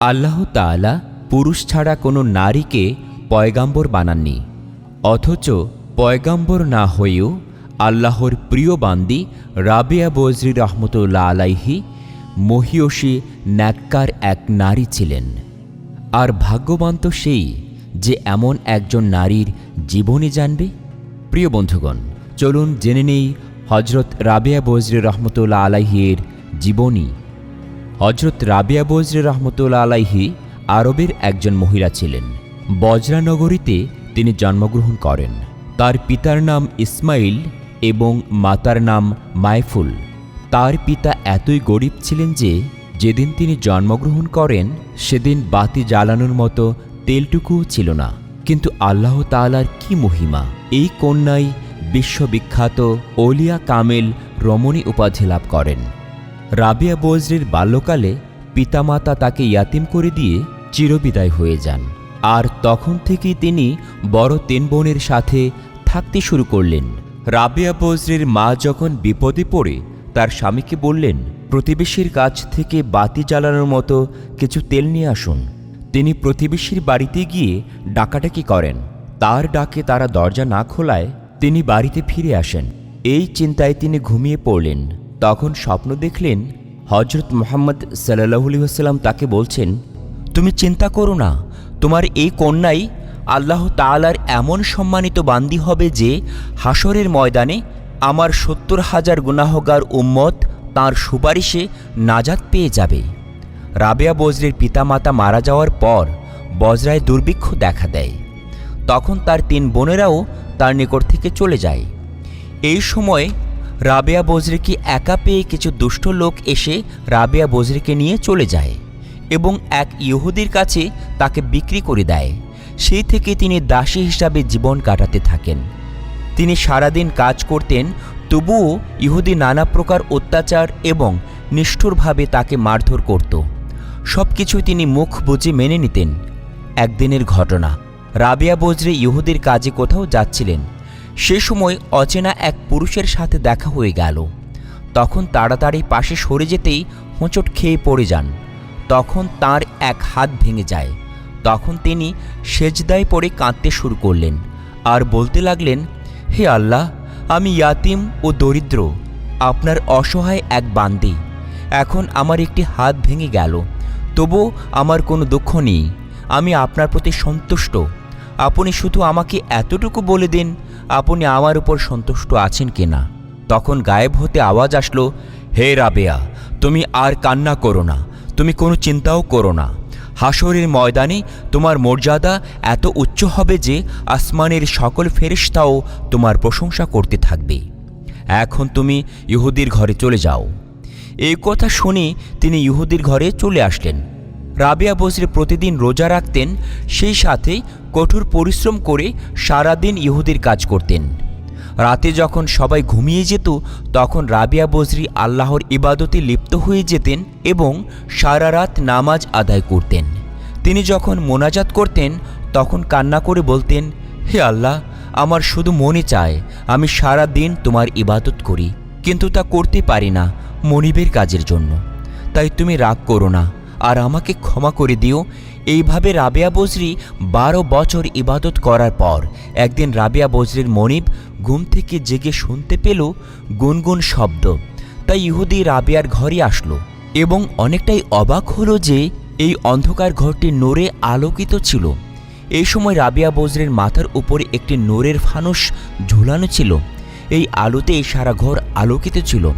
আল্লাহ তাআলা পুরুষ ছাড়া কোনো নারীকে পয়গাম্বর বানাননি, অথচ পয়গাম্বর না হয়েও আল্লাহর প্রিয় বান্দি রাবিয়া বজরি রহমতুল্লাহ আলাইহি মহিয়সী ন্যাক্কার এক নারী ছিলেন। আর ভাগ্যবান তো সেই যে এমন একজন নারীর জীবনী জানবে? প্রিয় বন্ধুগণ, চলুন জেনে নেই হজরত রাবিয়া বজরি রহমতুল্লাহ আলাইহির জীবনী হজরত রাবিয়া বজরে রহমতুল্লা আলাইহি আরবের একজন মহিলা ছিলেন। বজরানগরীতে তিনি জন্মগ্রহণ করেন। তার পিতার নাম ইসমাইল এবং মাতার নাম মাইফুল। তার পিতা এতই গরিব ছিলেন যে, যেদিন তিনি জন্মগ্রহণ করেন, সেদিন বাতি জ্বালানোর মতো তেলটুকুও ছিল না। কিন্তু আল্লাহ তালার কি মহিমা! এই কন্যাই বিশ্ববিখ্যাত ওলিয়া কামেল রমণী উপাধি লাভ করেন। রাবিয়া বজরির বাল্যকালে পিতামাতা তাকে ইয়াতিম করে দিয়ে চিরবিদায় হয়ে যান। আর তখন থেকেই তিনি বড় তিন বোনের সাথে থাকতে শুরু করলেন। রাবিয়া বজরির মা যখন বিপদে পড়ে, তার স্বামীকে বললেন, প্রতিবেশীর কাছ থেকে বাতি জ্বালানোর মতো কিছু তেল নিয়ে আসুন। তিনি প্রতিবেশীর বাড়িতে গিয়ে ডাকাডাকি করেন। তার ডাকে তারা দরজা না খোলায় তিনি বাড়িতে ফিরে আসেন। এই চিন্তায় তিনি ঘুমিয়ে পড়লেন। তখন স্বপ্ন দেখলেন হজরত মোহাম্মদ সাল্লাহুলি আসাল্লাম তাকে বলছেন, তুমি চিন্তা করো না, তোমার এই কন্যাই আল্লাহ তাআলার এমন সম্মানিত বান্দি হবে যে হাসরের ময়দানে আমার সত্তর হাজার গুনাহগার উম্মত তার সুপারিশে নাজাত পেয়ে যাবে। রাবেয়া বজরের পিতামাতা মারা যাওয়ার পর বজরায় দুর্ভিক্ষ দেখা দেয়। তখন তার তিন বোনেরাও তার নিকট থেকে চলে যায়। এই সময় রাবেয়া বজরিকে একা পেয়ে কিছু দুষ্ট লোক এসে রাবেয়া বজরিকে নিয়ে চলে যায় এবং এক ইহুদির কাছে তাকে বিক্রি করে দেয়। সেই থেকে তিনি দাসী হিসাবে জীবন কাটাতে থাকেন। তিনি সারাদিন কাজ করতেন, তবুও ইহুদি নানা প্রকার অত্যাচার এবং নিষ্ঠুরভাবে তাকে মারধর করত। সব কিছুই তিনি মুখ বুঝে মেনে নিতেন। একদিনের ঘটনা। রাবিয়া বজরে ইহুদির কাজে কোথাও যাচ্ছিলেন। সে সময় অচেনা এক পুরুষের সাথে দেখা হয়ে গেল। তখন তাড়াতাড়ি পাশে সরে যেতেই হোঁচট খেয়ে পড়ে যান। তখন তার এক হাত ভেঙে যায়। তখন তিনি সেজদায় পড়ে কাঁদতে শুরু করলেন আর বলতে লাগলেন, হে আল্লাহ, আমি ইয়াতিম ও দরিদ্র, আপনার অসহায় এক বান্দি। এখন আমার একটি হাত ভেঙে গেল তবু আমার কোনো দুঃখ নেই। আমি আপনার প্রতি সন্তুষ্ট। আপনি শুধু আমাকে এতটুকু বলে দিন, আপনি আমার উপর সন্তুষ্ট আছেন কিনা? তখন গায়েব হতে আওয়াজ আসলো, হে রাবেয়া, তুমি আর কান্না করো না, তুমি কোনো চিন্তাও করো না। হাসরের ময়দানে তোমার মর্যাদা এত উচ্চ হবে যে আসমানের সকল ফেরিস্তাও তোমার প্রশংসা করতে থাকবে। এখন তুমি ইহুদির ঘরে চলে যাও। এই কথা শুনে তিনি ইহুদির ঘরে চলে আসলেন। রাবিয়া বসরে প্রতিদিন রোজা রাখতেন, সেই সাথে কঠোর পরিশ্রম করে সারাদিন ইহুদির কাজ করতেন। রাতে যখন সবাই ঘুমিয়ে যেত, তখন রাবিয়া বজরি আল্লাহর ইবাদতে লিপ্ত হয়ে যেতেন এবং সারা রাত নামাজ আদায় করতেন। তিনি যখন মোনাজাত করতেন, তখন কান্না করে বলতেন, হে আল্লাহ, আমার শুধু মনে চায়, আমি সারা দিন তোমার ইবাদত করি, কিন্তু তা করতে পারি না মনিবের কাজের জন্য। তাই তুমি রাগ করো না আর আমাকে ক্ষমা করে দিও। এইভাবে রাবিয়া বজরি বারো বছর ইবাদত করার পর একদিন রাবিয়া বজরির মনিব ঘুম থেকে জেগে শুনতে পেল গুনগুন শব্দ। তাই ইহুদি রাবিয়ার ঘরে আসলো এবং অনেকটাই অবাক হলো যে এই অন্ধকার ঘরটি নোরে আলোকিত ছিল। এই সময় রাবিয়া বজরের মাথার উপরে একটি নোরের ফানুস ঝুলানো ছিল। এই আলোতে সারা ঘর আলোকিত ছিল।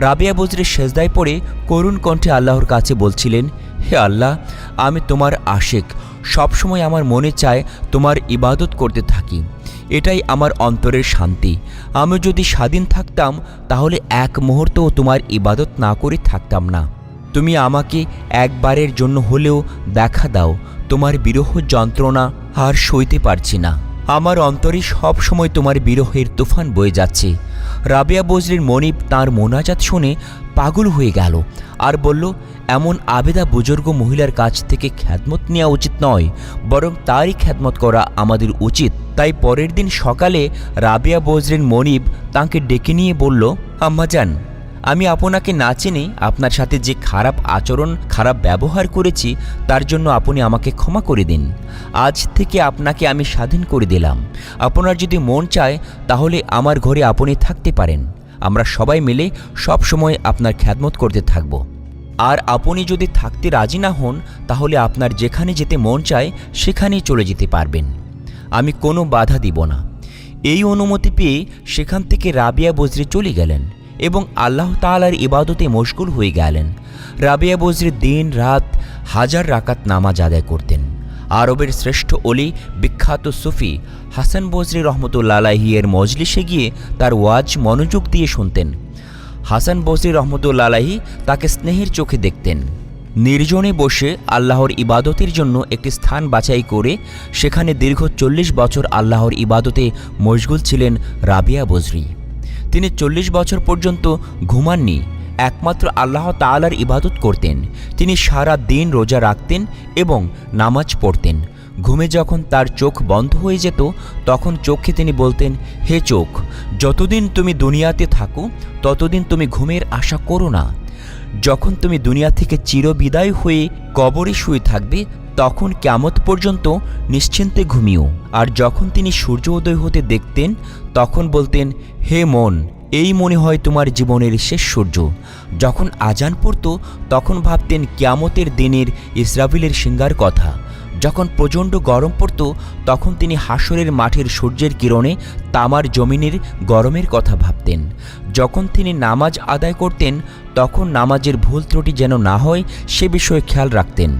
রাবিয়া বজরের সেজদায় পড়ে করুণ কণ্ঠে আল্লাহর কাছে বলছিলেন, হে আল্লাহ, আমি তোমার আশেক, সবসময় আমার মনে চায় তোমার ইবাদত করতে থাকি। এটাই আমার অন্তরের শান্তি। আমি যদি স্বাধীন থাকতাম, তাহলে এক মুহূর্তও তোমার ইবাদত না করে থাকতাম না। তুমি আমাকে একবারের জন্য হলেও দেখা দাও, তোমার বিরহ যন্ত্রণা আর সইতে পারছি না। আমার অন্তরে সবসময় তোমার বিরহের তুফান বয়ে যাচ্ছে। রাবিয়া বজরির মনিব তার মোনাজাত শুনে পাগল হয়ে গেল আর বলল, এমন আবেদা বুজুর্গ মহিলার কাছ থেকে খ্যাতমত নেওয়া উচিত নয়, বরং তারই খ্যাতমত করা আমাদের উচিত। তাই পরের দিন সকালে রাবিয়া বজরিন মনিব তাঁকে ডেকে নিয়ে বলল, আম্মাজান আমি আপনাকে না চিনে আপনার সাথে যে খারাপ আচরণ, খারাপ ব্যবহার করেছি, তার জন্য আপনি আমাকে ক্ষমা করে দিন। আজ থেকে আপনাকে আমি স্বাধীন করে দিলাম। আপনার যদি মন চায়, তাহলে আমার ঘরে আপনি থাকতে পারেন। আমরা সবাই মিলে সব সময় আপনার খ্যাদমত করতে থাকব। আর আপনি যদি থাকতে রাজি না হন, তাহলে আপনার যেখানে যেতে মন চায়, সেখানেই চলে যেতে পারবেন। আমি কোনো বাধা দিব না। এই অনুমতি পেয়ে সেখান থেকে রাবিয়া বজরি চলে গেলেন। এবং আল্লাহ তাআলার ইবাদতে মশগুল হয়ে গেলেন। রাবিয়া বজরি দিন রাত হাজার রাকাত নামাজ আদায় করতেন। আরবের শ্রেষ্ঠ অলি বিখ্যাত সুফি হাসান বজরি রহমতুল্লাহি এর মজলিসে গিয়ে তার ওয়াজ মনোযোগ দিয়ে শুনতেন। হাসান বজরি রহমতুল্লাহি তাকে স্নেহের চোখে দেখতেন। নির্জনে বসে আল্লাহর ইবাদতের জন্য একটি স্থান বাছাই করে সেখানে দীর্ঘ চল্লিশ বছর আল্লাহর ইবাদতে মশগুল ছিলেন রাবিয়া বজরি। তিনি চল্লিশ বছর পর্যন্ত ঘুমাননি। একমাত্র আল্লাহ তাআলার ইবাদত করতেন। তিনি সারা দিন রোজা রাখতেন এবং নামাজ পড়তেন। ঘুমে যখন তার চোখ বন্ধ হয়ে যেত, তখন চোখে তিনি বলতেন, হে চোখ, যতদিন তুমি দুনিয়াতে থাকো, ততদিন তুমি ঘুমের আশা করো না। যখন তুমি দুনিয়া থেকে চিরবিদায় হয়ে কবরে শুয়ে থাকবে, তখন ক্যামত পর্যন্ত নিশ্চিন্তে ঘুমিও। আর যখন তিনি সূর্য উদয় হতে দেখতেন তখন বলতেন, হে মন, এই মনে হয় তোমার জীবনের শেষ সূর্য। যখন আজান পড়ত, তখন ভাবতেন ক্যামতের দিনের ইসরাফিলের সিঙ্গার কথা। যখন প্রচণ্ড গরম পড়ত, তখন তিনি হাসরের মাঠের সূর্যের কিরণে তামার জমিনের গরমের কথা ভাবতেন। যখন তিনি নামাজ আদায় করতেন, তখন নামাজের ভুল ত্রুটি যেন না হয়, সে বিষয়ে খেয়াল রাখতেন।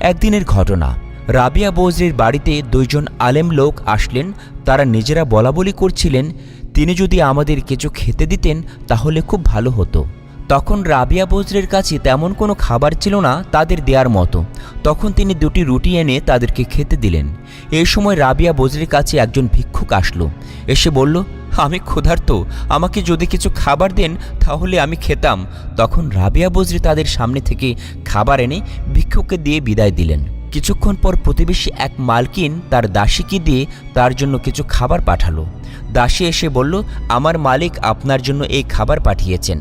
একদিনের ঘটনা, রাবিয়া বজরির বাড়িতে দুইজন আলেম লোক আসলেন তারা নিজেরা বলাবলি করছিলেন, তিনি যদি আমাদের কিছু খেতে দিতেন, তাহলে খুব ভালো হতো। তখন রাবিয়া বজরের কাছে তেমন কোনো খাবার ছিল না তাদের দেওয়ার মতো। তখন তিনি দুটি রুটি এনে তাদেরকে খেতে দিলেন। এই সময় রাবিয়া বজরের কাছে একজন ভিক্ষুক আসলো। এসে বলল, আমি ক্ষুধার্ত, আমাকে যদি কিছু খাবার দেন, তাহলে আমি খেতাম। তখন রাবিয়া বজরি তাদের সামনে থেকে খাবার এনে ভিক্ষুককে দিয়ে বিদায় দিলেন। কিছুক্ষণ পর প্রতিবেশী এক মালকিন তার দাসীকে দিয়ে তার জন্য কিছু খাবার পাঠালো। দাসী এসে বলল, আমার মালিক আপনার জন্য এই খাবার পাঠিয়েছেন।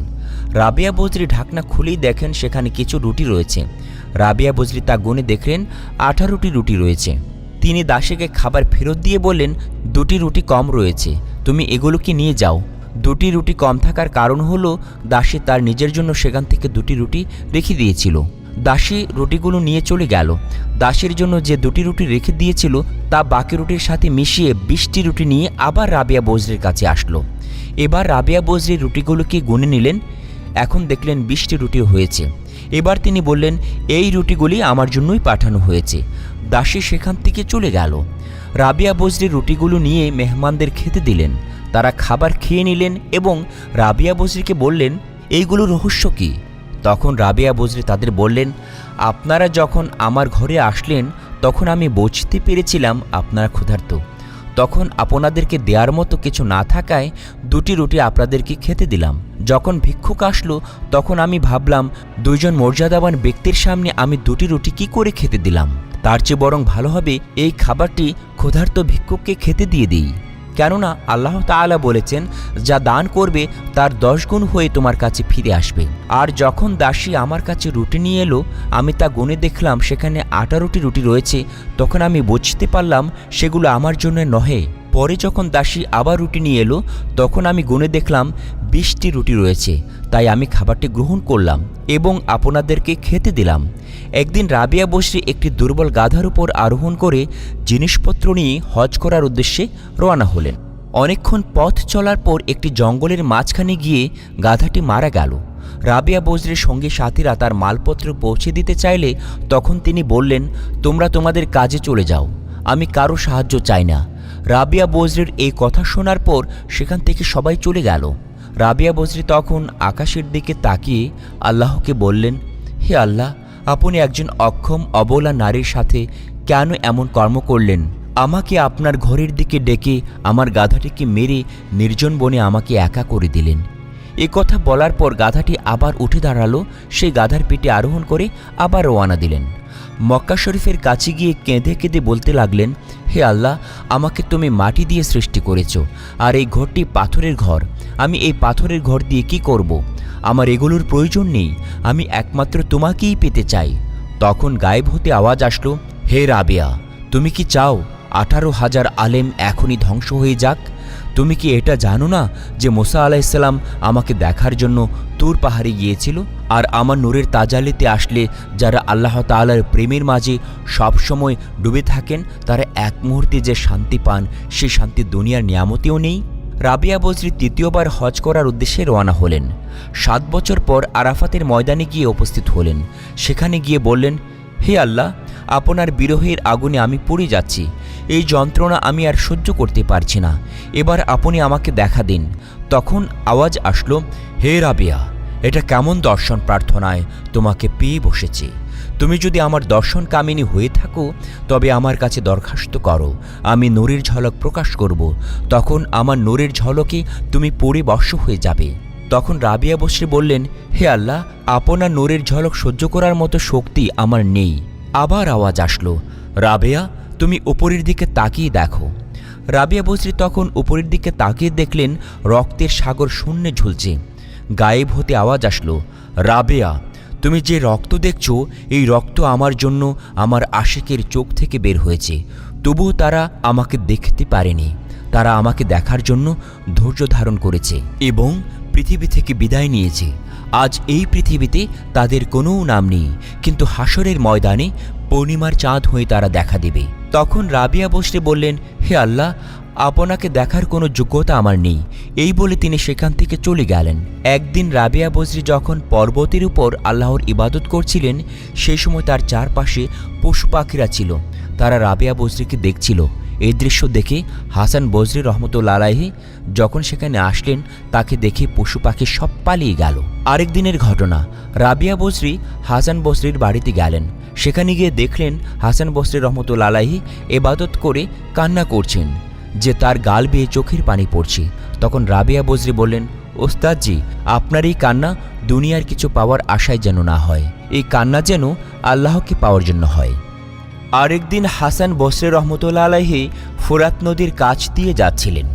রাবিয়া বজরি ঢাকনা খুলেই দেখেন সেখানে কিছু রুটি রয়েছে। রাবিয়া বজরি তা গুনে দেখলেন, আঠারোটি রুটি রয়েছে। তিনি দাসীকে খাবার ফেরত দিয়ে বললেন, দুটি রুটি কম রয়েছে, তুমি এগুলোকে নিয়ে যাও। দুটি রুটি কম থাকার কারণ হলো, দাসী তার নিজের জন্য সেখান থেকে দুটি রুটি রেখে দিয়েছিল। দাসী রুটিগুলো নিয়ে চলে গেল। দাসীর জন্য যে দুটি রুটি রেখে দিয়েছিল, তা বাকি রুটির সাথে মিশিয়ে বিশটি রুটি নিয়ে আবার রাবিয়া বজরির কাছে আসলো। এবার রাবিয়া বজরি রুটিগুলোকে গুনে নিলেন, এখন দেখলেন বিশটি রুটি হয়েছে। এবার তিনি বললেন, এই রুটিগুলি আমার জন্যই পাঠানো হয়েছে। দাসী সেখান থেকে চলে গেল। রাবিয়া বজরি রুটিগুলো নিয়ে মেহমানদের খেতে দিলেন। তারা খাবার খেয়ে নিলেন এবং রাবিয়া বজরিকে বললেন এইগুলো রহস্য কী? তখন রাবিয়া বজরি তাদের বললেন, আপনারা যখন আমার ঘরে আসলেন, তখন আমি বুঝতে পেরেছিলাম আপনারা ক্ষুধার্ত। তখন আপনাদেরকে দেওয়ার মতো কিছু না থাকায় দুটি রুটি আপনাদেরকে খেতে দিলাম। যখন ভিক্ষুক আসলো, তখন আমি ভাবলাম, দুইজন মর্যাদাবান ব্যক্তির সামনে আমি দুটি রুটি কি করে খেতে দিলাম? তার চেয়ে বরং ভালো হবে এই খাবারটি ক্ষুধার্ত ভিক্ষুককে খেতে দিয়ে দিই। কেননা আল্লাহ তাআলা বলেছেন, যা দান করবে, তার দশ গুণ হয়ে তোমার কাছে ফিরে আসবে। আর যখন দাসী আমার কাছে রুটি নিয়ে এলো, আমি তা গুনে দেখলাম সেখানে আঠারোটি রুটি রয়েছে, তখন আমি বুঝতে পারলাম সেগুলো আমার জন্য নহে। পরে যখন দাসী আবার রুটি নিয়ে এলো, তখন আমি গুনে দেখলাম বিশটি রুটি রয়েছে, তাই আমি খাবারটি গ্রহণ করলাম এবং আপনাদেরকে খেতে দিলাম। একদিন রাবিয়া বসরি একটি দুর্বল গাধার উপর আরোহণ করে জিনিসপত্র নিয়ে হজ করার উদ্দেশ্যে রওনা হলেন। অনেকক্ষণ পথ চলার পর একটি জঙ্গলের মাঝখানে গিয়ে গাধাটি মারা গেল। রাবিয়া বজরের সঙ্গে সাথীরা তার মালপত্র পৌঁছে দিতে চাইলে তখন তিনি বললেন, তোমরা তোমাদের কাজে চলে যাও, আমি কারও সাহায্য চাই না। রাবিয়া বজরের এই কথা শোনার পর সেখান থেকে সবাই চলে গেল। রাবিয়া বজরি তখন আকাশের দিকে তাকিয়ে আল্লাহকে বললেন, হে আল্লাহ আপনি একজন অক্ষম, অবলা নারীর সাথে কেন এমন কর্ম করলেন? আমাকে আপনার ঘরের দিকে ডেকে আমার গাধাটিকে মেরে নির্জন বনে আমাকে একা করে দিলেন। এ কথা বলার পর গাধাটি আবার উঠে দাঁড়াল, সেই গাধার পিঠে আরোহণ করে আবার রওয়ানা দিলেন। মক্কা শরীফের কাছে গিয়ে কেঁদে কেঁদে বলতে লাগলেন, হে আল্লাহ, আমাকে তুমি মাটি দিয়ে সৃষ্টি করেছ, আর এই ঘরটি পাথরের ঘর। আমি এই পাথরের ঘর দিয়ে কি করব। আমার এগুলোর প্রয়োজন নেই, আমি একমাত্র তোমাকেই পেতে চাই। তখন গায়েব হতে আওয়াজ আসলো, হে রাবিয়া, তুমি কি চাও আঠারো হাজার আলেম এখনই ধ্বংস হয়ে যাক? তুমি কি এটা জানো না যে মোসা আলাইসাল্লাম আমাকে দেখার জন্য তুর পাহাড়ে গিয়েছিল আর আমার নূরের তাজালিতে আসলে যারা আল্লাহ তাআলার প্রেমের মাঝে সবসময় ডুবে থাকেন, তারা এক মুহূর্তে যে শান্তি পান, সে শান্তি দুনিয়ার নিয়ামতেও নেই। রাবিয়া বজরি তৃতীয়বার হজ করার উদ্দেশ্যে রওনা হলেন। সাত বছর পর আরাফাতের ময়দানে গিয়ে উপস্থিত হলেন। সেখানে গিয়ে বললেন, হে আল্লাহ, আপনার বিরহের আগুনে আমি পড়ে যাচ্ছি। এই যন্ত্রণা আমি আর সহ্য করতে পারছি না। এবার আপনি আমাকে দেখা দিন। তখন আওয়াজ আসলো, হে রাবিয়া এটা কেমন দর্শন প্রার্থনায় তোমাকে পেয়ে বসেছি। তুমি যদি আমার দর্শন কামিনী হয়ে থাকো, তবে আমার কাছে দরখাস্ত করো। আমি নূরের ঝলক প্রকাশ করব। তখন আমার নূরের ঝলকে তুমি পড়ে বর্ষ হয়ে যাবে। তখন রাবিয়া বসরে বললেন, হে আল্লাহ, আপনার নূরের ঝলক সহ্য করার মতো শক্তি আমার নেই। আবার আওয়াজ আসলো, রাবেয়া, তুমি উপরের দিকে তাকিয়ে দেখো। রাবিয়া বসরি তখন উপরের দিকে তাকিয়ে দেখলেন, রক্তের সাগর শূন্যে ঝুলছে। গায়েব হতে আওয়াজ আসলো, রাবেয়া, তুমি যে রক্ত দেখছ, এই রক্ত আমার জন্য আমার আশেকের চোখ থেকে বের হয়েছে। তবুও তারা আমাকে দেখতে পারেনি। তারা আমাকে দেখার জন্য ধৈর্য ধারণ করেছে এবং পৃথিবী থেকে বিদায় নিয়েছে। আজ এই পৃথিবীতে তাদের কোনো নাম নেই, কিন্তু হাসরের ময়দানে পূর্ণিমার চাঁদ হয়ে তারা দেখা দেবে। তখন রাবিয়া বসরে বললেন, হে আল্লাহ আপনাকে দেখার কোনো যোগ্যতা আমার নেই। এই বলে তিনি সেখান থেকে চলে গেলেন। একদিন রাবিয়া বজরি যখন পর্বতের উপর আল্লাহর ইবাদত করছিলেন সেই সময় তার চারপাশে পশু পাখিরা ছিল। তারা রাবিয়া বজরিকে দেখছিল। এই দৃশ্য দেখে হাসান বজরি রহমতুল্লা আলাহি যখন সেখানে আসলেন, তাকে দেখে পশু পাখি সব পালিয়ে গেল। আরেক দিনের ঘটনা, রাবিয়া বজরি হাসান বসরির বাড়িতে গেলেন। সেখানে গিয়ে দেখলেন হাসান বসরি রহমতুল্লা আলাহি এবাদত করে কান্না করছেন। যে তার গাল বেয়ে চোখের পানি পড়ছে। তখন রাবিয়া বজরি বললেন, ওস্তাদজি, আপনার এই কান্না দুনিয়ার কিছু পাওয়ার আশায় যেন না হয়। এই কান্না যেন আল্লাহকে পাওয়ার জন্য হয়। আরেকদিন হাসান বসরে রহমতুল্লা আলাহি ফুরাত নদীর কাছ দিয়ে যাচ্ছিলেন।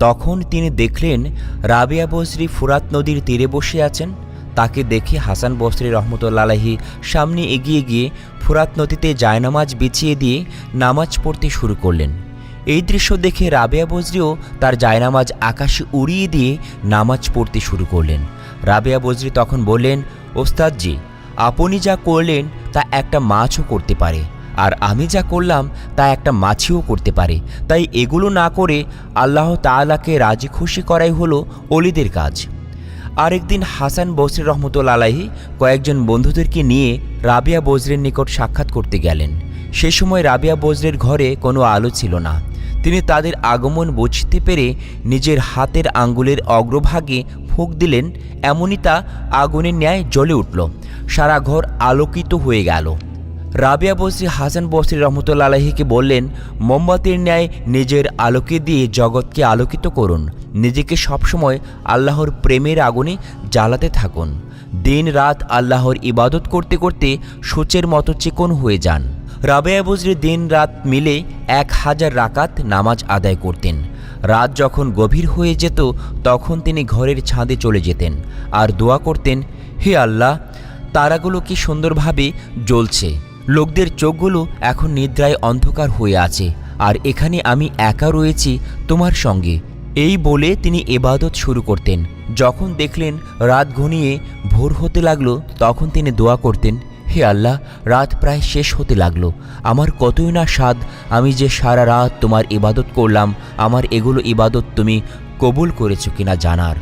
তখন তিনি দেখলেন, রাবিয়া বসরি ফুরাত নদীর তীরে বসে আছেন। তাকে দেখে হাসান বসরি রহমতুল্লা আলাহি সামনে এগিয়ে গিয়ে ফুরাত নদীতে জায়নামাজ বিছিয়ে দিয়ে নামাজ পড়তে শুরু করলেন। এই দৃশ্য দেখে রাবেয়া বজরিও তার জায়নামাজ আকাশে উড়িয়ে দিয়ে নামাজ পড়তে শুরু করলেন। রাবেয়া বজরি তখন বললেন, ওস্তাদজি, আপনি যা করলেন তা একটা মাছও করতে পারে, আর আমি যা করলাম তা একটা মাছিও করতে পারে। তাই এগুলো না করে আল্লাহ তাআলাকে রাজি খুশি করাই হলো অলিদের কাজ। আরেকদিন হাসান বসরি রহমতুল্লা আলাহি কয়েকজন বন্ধুদেরকে নিয়ে রাবিয়া বজরের নিকট সাক্ষাৎ করতে গেলেন। সে সময় রাবিয়া বজরের ঘরে কোনো আলো ছিল না। তিনি তাদের আগমন বুঝতে পেরে নিজের হাতের আঙ্গুলের অগ্রভাগে ফুঁক দিলেন, এমনই তা আগুনের ন্যায় জ্বলে উঠল। সারা ঘর আলোকিত হয়ে গেল। রাবিয়া বসরি হাসান বসরি রহমতুল্লা আলহিকে বললেন, মোমবাতির ন্যায় নিজের আলোকে দিয়ে জগৎকে আলোকিত করুন। নিজেকে সবসময় আল্লাহর প্রেমের আগুনে জ্বালাতে থাকুন। দিন রাত আল্লাহর ইবাদত করতে করতে সূচের মতো চিকন হয়ে যান। রাবেয়া বজরি দিন রাত মিলে এক হাজার রাকাত নামাজ আদায় করতেন। রাত যখন গভীর হয়ে যেত, তখন তিনি ঘরের ছাদে চলে যেতেন আর দোয়া করতেন, হে আল্লাহ, তারাগুলো কি সুন্দরভাবে জ্বলছে। লোকদের চোখগুলো এখন নিদ্রায় অন্ধকার হয়ে আছে আর এখানে আমি একা রয়েছি তোমার সঙ্গে। এই বলে তিনি এবাদত শুরু করতেন। যখন দেখলেন রাত ঘনিয়ে ভোর হতে লাগল, তখন তিনি দোয়া করতেন হে আল্লাহ, রাত প্রায় শেষ হতে লাগল। আমার কতই না স্বাদ, আমি যে সারা রাত তোমার ইবাদত করলাম, আমার এগুলো ইবাদত তুমি কবুল করেছ কিনা জানার।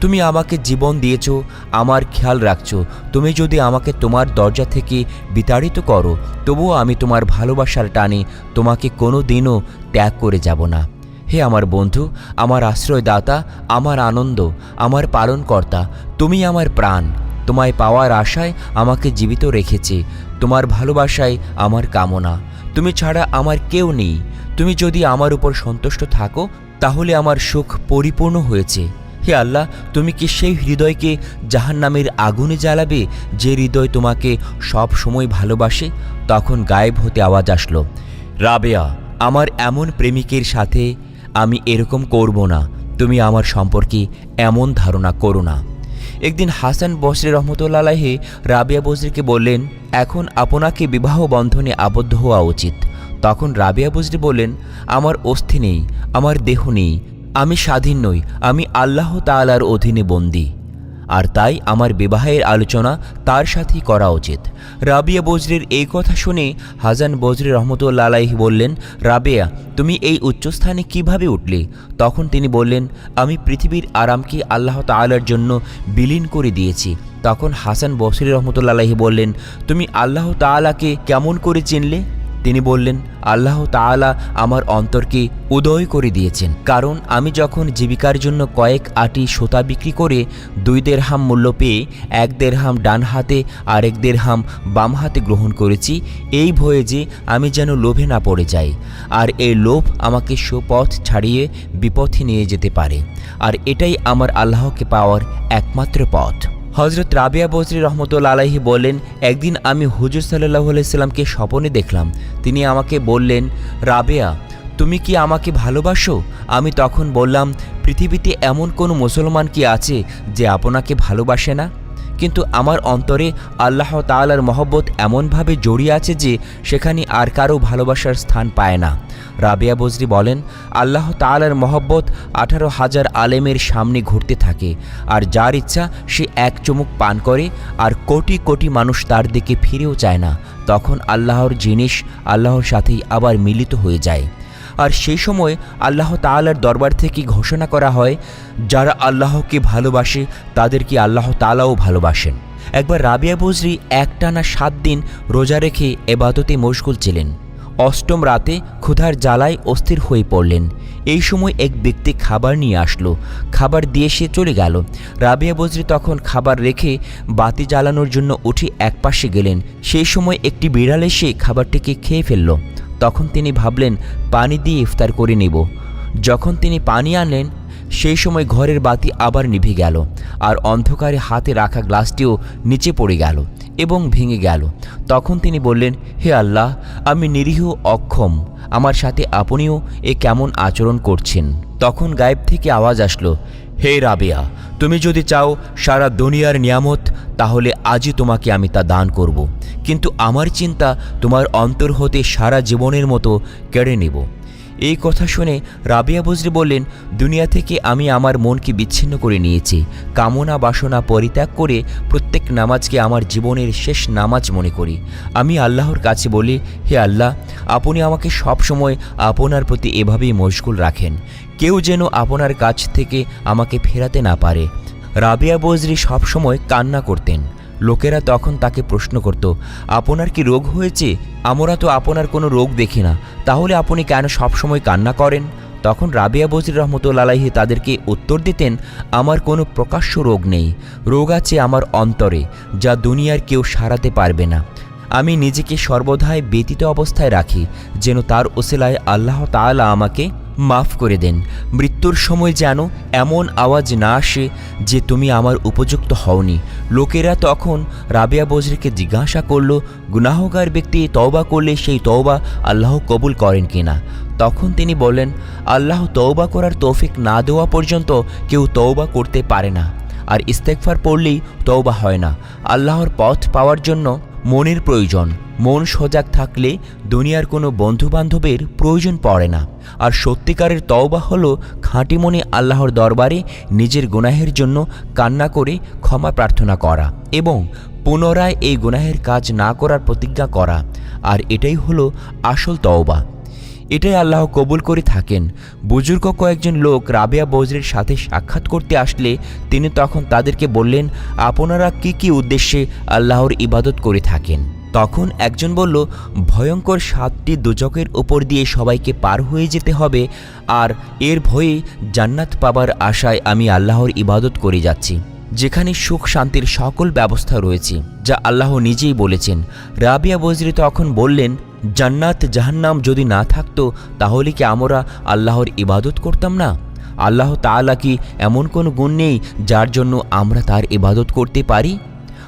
তুমি আমাকে জীবন দিয়েছ, আমার খেয়াল রাখছো। তুমি যদি আমাকে তোমার দরজা থেকে বিতাড়িত করো, তবুও আমি তোমার ভালোবাসার টানে তোমাকে কোনো দিনও ত্যাগ করে যাব না। হে আমার বন্ধু, আমার আশ্রয়দাতা, আমার আনন্দ, আমার পালনকর্তা, তুমি আমার প্রাণ। তোমায় পাওয়ার আশায় আমাকে জীবিত রেখেছে। তোমার ভালোবাসায় আমার কামনা। তুমি ছাড়া আমার কেউ নেই। তুমি যদি আমার উপর সন্তুষ্ট থাকো, তাহলে আমার সুখ পরিপূর্ণ হয়েছে। হে আল্লাহ, তুমি কি সেই হৃদয়কে জাহান্নামের আগুনে জ্বালাবে, যে হৃদয় তোমাকে সব সময় ভালোবাসে? তখন গায়েব হতে আওয়াজ আসলো, রাবেয়া, আমার এমন প্রেমিকের সাথে আমি এরকম করব না। তুমি আমার সম্পর্কে এমন ধারণা করো না। একদিন হাসান বসরি রহমতুল্লাহি রাবিয়া বজরিকে বললেন, এখন আপনাকে বিবাহ বন্ধনে আবদ্ধ হওয়া উচিত। তখন রাবিয়া বজরি বললেন, আমার অস্থি নেই, আমার দেহ নেই, আমি স্বাধীন নই, আমি আল্লাহ তালার অধীনে বন্দী। আর তাই আমার বিবাহের আলোচনা তার সাথেই করা উচিত। রাবিয়া বজরির এই কথা শুনে হাজান বজরি রহমতুল্লা আলাইহি বললেন, রাবিয়া, তুমি এই উচ্চস্থানে কীভাবে উঠলে? তখন তিনি বললেন, আমি পৃথিবীর আরামকে আল্লাহ তাআলার জন্য বিলীন করে দিয়েছি। তখন হাসান বসরি রহমতুল্লা আলাইহি বললেন, তুমি আল্লাহ তাআলাকে কেমন করে চিনলে? তিনি বললেন, আল্লাহ তাআলা আমার অন্তরকে উদয় করে দিয়েছেন। কারণ আমি যখন জীবিকার জন্য কয়েক আটি সুতা বিক্রি করে দুই দেড়হাম মূল্য পেয়ে এক দেড়হাম ডান হাতে আর এক দেড়হাম বাম হাতে গ্রহণ করেছি, এই ভয়ে যে আমি যেন লোভে না পড়ে যাই। আর এই লোভ আমাকে সুপথ ছাড়িয়ে বিপথে নিয়ে যেতে পারে। আর এটাই আমার আল্লাহকে পাওয়ার একমাত্র পথ। হজরত রাবিয়া বজরি রহমতুল্লা আলাহি বলেন একদিন আমি হুজুর সাল্লাহ আলাইসাল্লামকে স্বপনে দেখলাম। তিনি আমাকে বললেন, রাবেয়া, তুমি কি আমাকে ভালোবাসো? আমি তখন বললাম, পৃথিবীতে এমন কোনো মুসলমান কি আছে যে আপনাকে ভালোবাসে না? কিন্তু আমার অন্তরে আল্লাহ তাআলার মহব্বত এমনভাবে জড়িয়ে আছে যে সেখানে আর কারও ভালোবাসার স্থান পায় না। রাবিয়া বজরি বলেন, আল্লাহ তাআলার মহব্বত আঠারো হাজার আলেমের সামনে ঘুরতে থাকে, আর যার ইচ্ছা সে এক চুমুক পান করে, আর কোটি কোটি মানুষ তার দিকে ফিরেও চায় না। তখন আল্লাহর জিনিস আল্লাহর সাথেই আবার মিলিত হয়ে যায়। আর সেই সময় আল্লাহ তাআলার দরবার থেকে ঘোষণা করা হয়, যারা আল্লাহকে ভালোবাসে, তাদেরকে আল্লাহ তাআলাও ভালোবাসেন। একবার রাবিয়া বজরি একটানা সাত দিন রোজা রেখে এবাদতে মশগুল ছিলেন। অষ্টম রাতে ক্ষুধার জ্বালায় অস্থির হয়ে পড়লেন। এই সময় এক ব্যক্তি খাবার নিয়ে আসলো। খাবার দিয়ে সে চলে গেল। রাবিয়া বজরি তখন খাবার রেখে বাতি জ্বালানোর জন্য উঠে একপাশে গেলেন। সেই সময় একটি বিড়াল এসে খাবারটিকে খেয়ে ফেলল। তখন তিনি ভাবলেন, পানি দিয়ে ইফতার করে নেব। যখন তিনি পানি আনলেন, সেই সময় ঘরের বাতি আবার নিভে গেল, আর অন্ধকারে হাতে রাখা গ্লাসটিও নিচে পড়ে গেল এবং ভেঙে গেল। তখন তিনি বললেন, হে আল্লাহ, আমি নিরীহ, অক্ষম, আমার সাথে আপনিও এ কেমন আচরণ করছেন? তখন গায়েব থেকে আওয়াজ আসলো হে রাবেয়া, তুমি যদি চাও সারা দুনিয়ার নিয়ামত, তাহলে আজই তোমাকে আমি তা দান করব। কিন্তু আমার চিন্তা তোমার অন্তর হতে সারা জীবনের মতো কেড়ে নেব। এই কথা শুনে রাবিয়া বজরি বললেন, দুনিয়া থেকে আমি আমার মনকে বিচ্ছিন্ন করে নিয়েছি। কামনা বাসনা পরিত্যাগ করে প্রত্যেক নামাজকে আমার জীবনের শেষ নামাজ মনে করি। আমি আল্লাহর কাছে বলি, হে আল্লাহ, আপনি আমাকে সব সময় আপনার প্রতি এভাবেই মশগুল রাখেন। কেউ যেন আপনার কাছ থেকে আমাকে ফেরাতে না পারে। রাবিয়া বজরি সবসময় কান্না করতেন। লোকেরা তখন তাকে প্রশ্ন করত, আপনার কি রোগ হয়েছে? আমরা তো আপনার কোনো রোগ দেখি না। তাহলে আপনি কেন সবসময় কান্না করেন? তখন রাবিয়া বজির রহমতুল্লাহি তাদেরকে উত্তর দিতেন, আমার কোনো প্রকাশ্য রোগ নেই। রোগ আছে আমার অন্তরে, যা দুনিয়ার কেউ সারাতে পারবে না। আমি নিজেকে সর্বদাই ব্যতীত অবস্থায় রাখি, যেন তার ওসেলায় আল্লাহ তাআলা আমাকে মাফ করে দেন। মৃত্যুর সময় যেন এমন আওয়াজ না আসে যে তুমি আমার উপযুক্ত হওনি। লোকেরা তখন রাবিয়া বজরিকে জিজ্ঞাসা করল, গুনাহগার ব্যক্তি তওবা করলে সেই তওবা আল্লাহ কবুল করেন কিনা? তখন তিনি বলেন আল্লাহ তওবা করার তৌফিক না দেওয়া পর্যন্ত কেউ তওবা করতে পারে না। আর ইস্তেকফার পড়লেই তওবা হয় না। আল্লাহর পথ পাওয়ার জন্য মনের প্রয়োজন। মন সজাগ থাকলে দুনিয়ার কোনো বন্ধুবান্ধবের প্রয়োজন পড়ে না। আর সত্যিকারের তওবা হলো খাঁটি মনে আল্লাহর দরবারে নিজের গুনাহের জন্য কান্না করে ক্ষমা প্রার্থনা করা এবং পুনরায় এই গুনাহের কাজ না করার প্রতিজ্ঞা করা। আর এটাই হলো আসল তওবা। এটাই আল্লাহ কবুল করে থাকেন। বুজুর্গ কয়েকজন লোক রাবেয়া বজরের সাথে সাক্ষাৎ করতে আসলে তিনি তখন তাদেরকে বললেন, আপনারা কি কি উদ্দেশ্যে আল্লাহর ইবাদত করে থাকেন? তখন একজন বলল, ভয়ঙ্কর সাতটি দুজকের ওপর দিয়ে সবাইকে পার হয়ে যেতে হবে, আর এর ভয়ে জান্নাত পাবার আশায় আমি আল্লাহর ইবাদত করে যাচ্ছি, যেখানে সুখ শান্তির সকল ব্যবস্থা রয়েছে, যা আল্লাহ নিজেই বলেছেন। রাবিয়া বজরি তখন বললেন, জান্নাত জাহান্নাম যদি না থাকতো, তাহলে কি আমরা আল্লাহর ইবাদত করতাম না? আল্লাহ তাআলা কি এমন কোনো গুণ নেই, যার জন্য আমরা তার ইবাদত করতে পারি?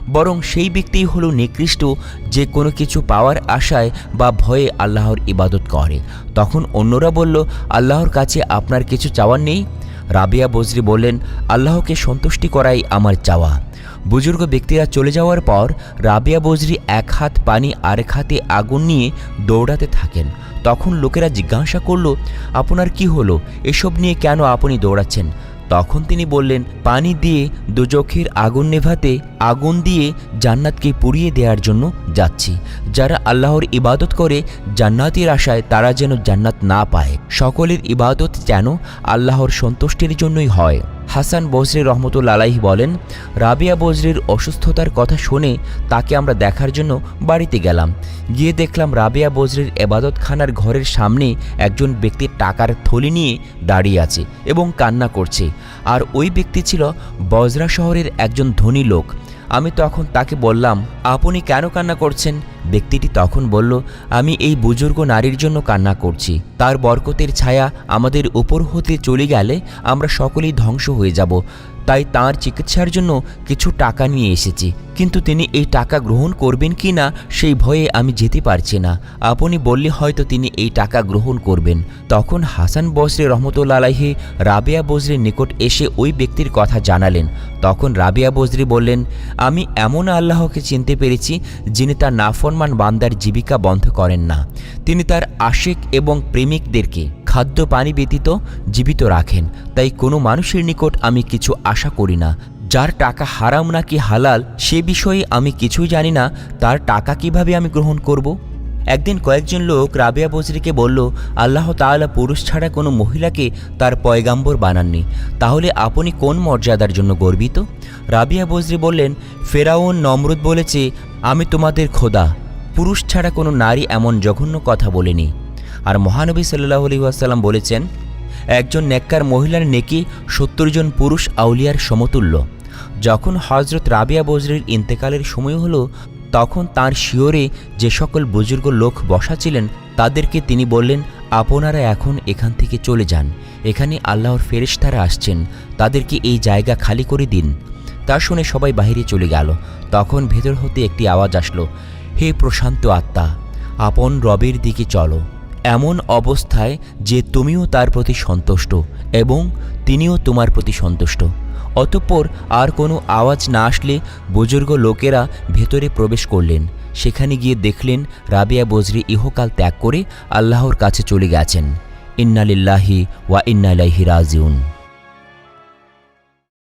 বরং সেই ব্যক্তিই হলো নিকৃষ্ট, যে কোনো কিছু পাওয়ার আশায় বা ভয়ে আল্লাহর ইবাদত করে। তখন অন্যরা বলল, আল্লাহর কাছে আপনার কিছু চাওয়ার নেই? রাবিয়া বজরি বললেন, আল্লাহকে সন্তুষ্টি করাই আমার চাওয়া। বুজুর্গ ব্যক্তিরা চলে যাওয়ার পর রাবিয়া বজরি এক হাত পানি আরেক হাতে আগুন নিয়ে দৌড়াতে থাকেন। তখন লোকেরা জিজ্ঞাসা করল, আপনার কি হলো? এসব নিয়ে কেন আপনি দৌড়াচ্ছেন? তখন তিনি বললেন, পানি দিয়ে দুচোখের আগুন নেভাতে আগুন দিয়ে জান্নাতকে পুড়িয়ে দেওয়ার জন্য যাচ্ছি। যারা আল্লাহর ইবাদত করে, জান্নাতের আশায় তারা যেন জান্নাত না পায়। সকলের ইবাদত যেন আল্লাহর সন্তুষ্টির জন্যই হয়। হাসান বজরি রহমতুল আলাইহি বলেন, রাবিয়া বজরির অসুস্থতার কথা শুনে তাকে আমরা দেখার জন্য বাড়িতে গেলাম। গিয়ে দেখলাম রাবিয়া বজরির এবাদতখানার ঘরের সামনে একজন ব্যক্তি টাকার থলি নিয়ে দাঁড়িয়ে আছে এবং কান্না করছে। আর ওই ব্যক্তি ছিল বজরা শহরের একজন ধনী লোক। আমি তখন তাকে বললাম, আপনি কেন কান্না করছেন? ব্যক্তিটি তখন বলল, আমি এই বুজুর্গ নারীর জন্য কান্না করছি। তার বরকতের ছায়া আমাদের উপর হতে চলে গেলে আমরা সকলেই ধ্বংস হয়ে যাব। তাই তার চিকিৎসার জন্য কিছু টাকা নিয়ে এসেছি। কিন্তু তিনি এই টাকা গ্রহণ করবেন কি না, সেই ভয়ে আমি যেতে পারছি না। আপনি বললে হয়তো তিনি এই টাকা গ্রহণ করবেন। তখন হাসান বসরি রহমতুল্লা আলাহি রাবিয়া বজরির নিকট এসে ওই ব্যক্তির কথা জানালেন। তখন রাবিয়া বজরি বললেন, আমি এমন আল্লাহকে চিনতে পেরেছি যিনি তার নাফরমান বান্দার জীবিকা বন্ধ করেন না। তিনি তার আশেক এবং প্রেমিকদেরকে খাদ্য পানি ব্যতীত জীবিত রাখেন। তাই কোনো মানুষের নিকট আমি কিছু আশা করি না। যার টাকা হারাম নাকি হালাল, সে বিষয়ে আমি কিছুই জানি না। তার টাকা কীভাবে আমি গ্রহণ করব? একদিন কয়েকজন লোক রাবিয়া বজরিকে বলল, আল্লাহ তাআলা পুরুষ ছাড়া কোনো মহিলাকে তার পয়গাম্বর বানাননি। তাহলে আপনি কোন মর্যাদার জন্য গর্বিত? রাবিয়া বজরি বললেন, ফেরাউন নমরুদ বলেছে, আমি তোমাদের খোদা। পুরুষ ছাড়া কোনো নারী এমন জঘন্য কথা বলেনি। আর মহানবী সাল্লাহ আলি আসাল্লাম বলেছেন, একজন নেককার মহিলার নেকি সত্তর জন পুরুষ আউলিয়ার সমতুল্য। যখন হজরত রাবিয়া বজরির ইন্তেকালের সময় হলো, তখন তার শিওরে যে সকল বুজুর্গ লোক বসা ছিলেন, তাদেরকে তিনি বললেন, আপনারা এখন এখান থেকে চলে যান। এখানে আল্লাহর ফেরেশতারা আসছেন। তাদেরকে এই জায়গা খালি করে দিন। তা শুনে সবাই বাহিরে চলে গেল। তখন ভেতর হতে একটি আওয়াজ আসলো, হে প্রশান্ত আত্মা, আপন রবের দিকে চলো। এমন অবস্থায় যে তুমিও তার প্রতি সন্তুষ্ট এবং তিনিও তোমার প্রতি সন্তুষ্ট। অতঃপর আর কোনো আওয়াজ না আসলে বুজুর্গ লোকেরা ভেতরে প্রবেশ করলেন। সেখানে গিয়ে দেখলেন রাবিয়া বজরি ইহকাল ত্যাগ করে আল্লাহর কাছে চলে গেছেন। ইন্নালিল্লাহি ওয়া ইন্নালাইহি রাজিউন।